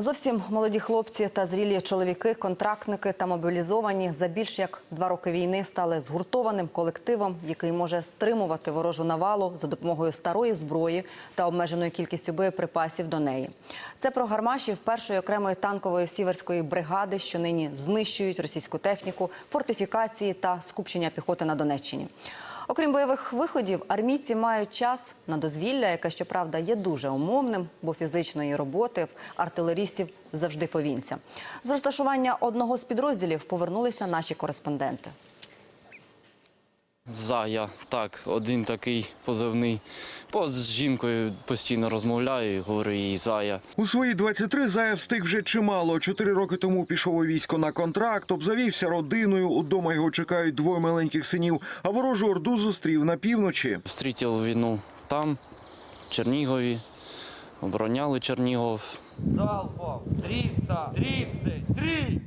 Зовсім молоді хлопці та зрілі чоловіки, контрактники та мобілізовані за більш як два роки війни стали згуртованим колективом, який може стримувати ворожу навалу за допомогою старої зброї та обмеженою кількістю боєприпасів до неї. Це про гармашів першої окремої танкової сіверської бригади, що нині знищують російську техніку, фортифікації та скупчення піхоти на Донеччині. Окрім бойових виходів, армійці мають час на дозвілля, яке, щоправда, є дуже умовним, бо фізичної роботи в артилерістів завжди повінця. З розташування одного з підрозділів повернулися наші кореспонденти. Зая, так, один такий позивний. По, з жінкою постійно розмовляю, говорю їй Зая. У свої 23 Зая встиг вже чимало. Чотири роки тому пішов у військо на контракт, обзавівся родиною. Удома його чекають двоє маленьких синів. А ворожу орду зустрів на півночі. Встрітив війну там, в Чернігові, обороняли Чернігов. Залпом 333!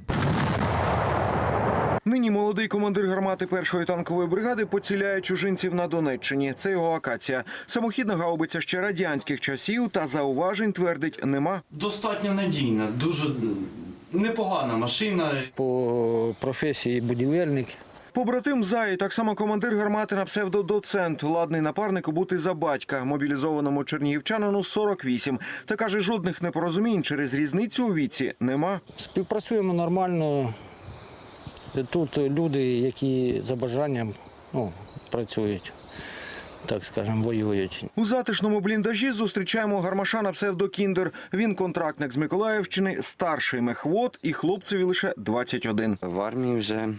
Нині молодий командир гармати першої танкової бригади поціляє чужинців на Донеччині. Це його акація. Самохідна гаубиця ще радянських часів та зауважень твердить нема. Достатньо надійна, дуже непогана машина. по професії будівельник. Побратим Заї, так само командир гармати на псевдодоцент, ладний напарнику бути за батька, мобілізованому чернігівчанину 48. Та каже, жодних непорозумінь через різницю у віці нема. Співпрацюємо нормально. Тут люди, які за бажанням ну, працюють, так скажемо, воюють. У затишному бліндажі зустрічаємо гармаша на псевдокіндер. Він контрактник з Миколаївщини, старший мехвод і хлопцеві лише 21. В армії вже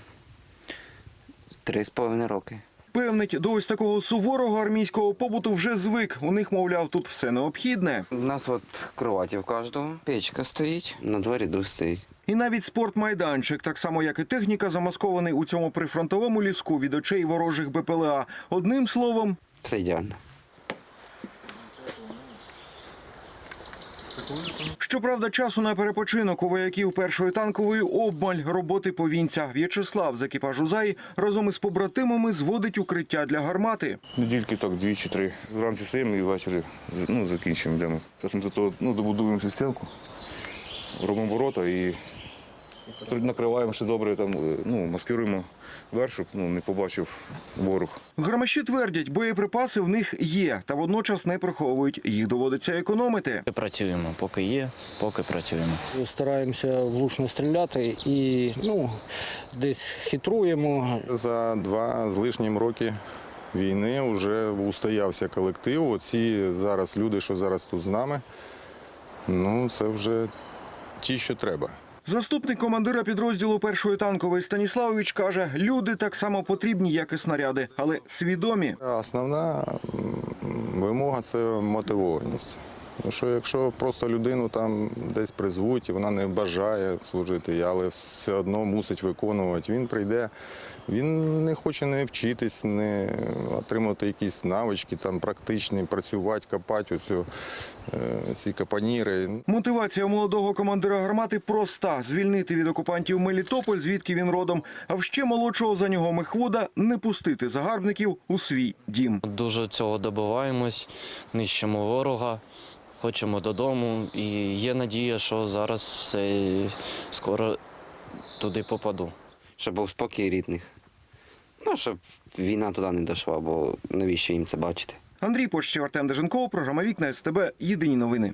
три з половиною роки. Певнить, до ось такого суворого армійського побуту вже звик. У них, мовляв, тут все необхідне. У нас от кроваті в кожного, печка стоїть, на дворі душ стоїть. І навіть спортмайданчик, так само як і техніка, замаскований у цьому прифронтовому ліску від очей ворожих БПЛА. Одним словом, Все ідеально. щоправда, часу на перепочинок у вояків першої танкової обмаль роботи повінця. В'ячеслав з екіпажу ЗАї разом із побратимами зводить укриття для гармати. Недільки так, дві чи три. Вранці стаємо і ввечері ну, закінчуємо йдемо. Зараз ми тут ну, добудуємо цю стінку, робимо ворота і накриваємо ще добре, там, е, ну, маскируємо верх, щоб ну, не побачив ворог. Гармаші твердять, боєприпаси в них є, та водночас не приховують. Їх доводиться економити. Працюємо, поки є, поки працюємо. Стараємося влучно стріляти і ну, десь хитруємо. За два з лишнім роки війни вже устоявся колектив. Оці зараз люди, що зараз тут з нами, ну це вже ті, що треба. Заступник командира підрозділу першої танкової Станіславович каже, люди так само потрібні, як і снаряди, але свідомі. Основна вимога це мотивованість. Тому що якщо просто людину там десь призвуть, і вона не бажає служити, але все одно мусить виконувати, він прийде. Він не хоче не вчитись, не отримати якісь навички, там практичні, працювати, копати оцю, е, ці капаніри. Мотивація молодого командира гармати проста: звільнити від окупантів Мелітополь, звідки він родом, а в ще молодшого за нього мехвода не пустити загарбників у свій дім. Дуже цього добиваємось, нищимо ворога, хочемо додому. І є надія, що зараз все скоро туди попаду. Щоб був спокій рідних. Ну, щоб війна туди не дійшла, бо навіщо їм це бачити? Андрій Почтів, Артем Деженков, програма Вікна СТБ. Єдині новини.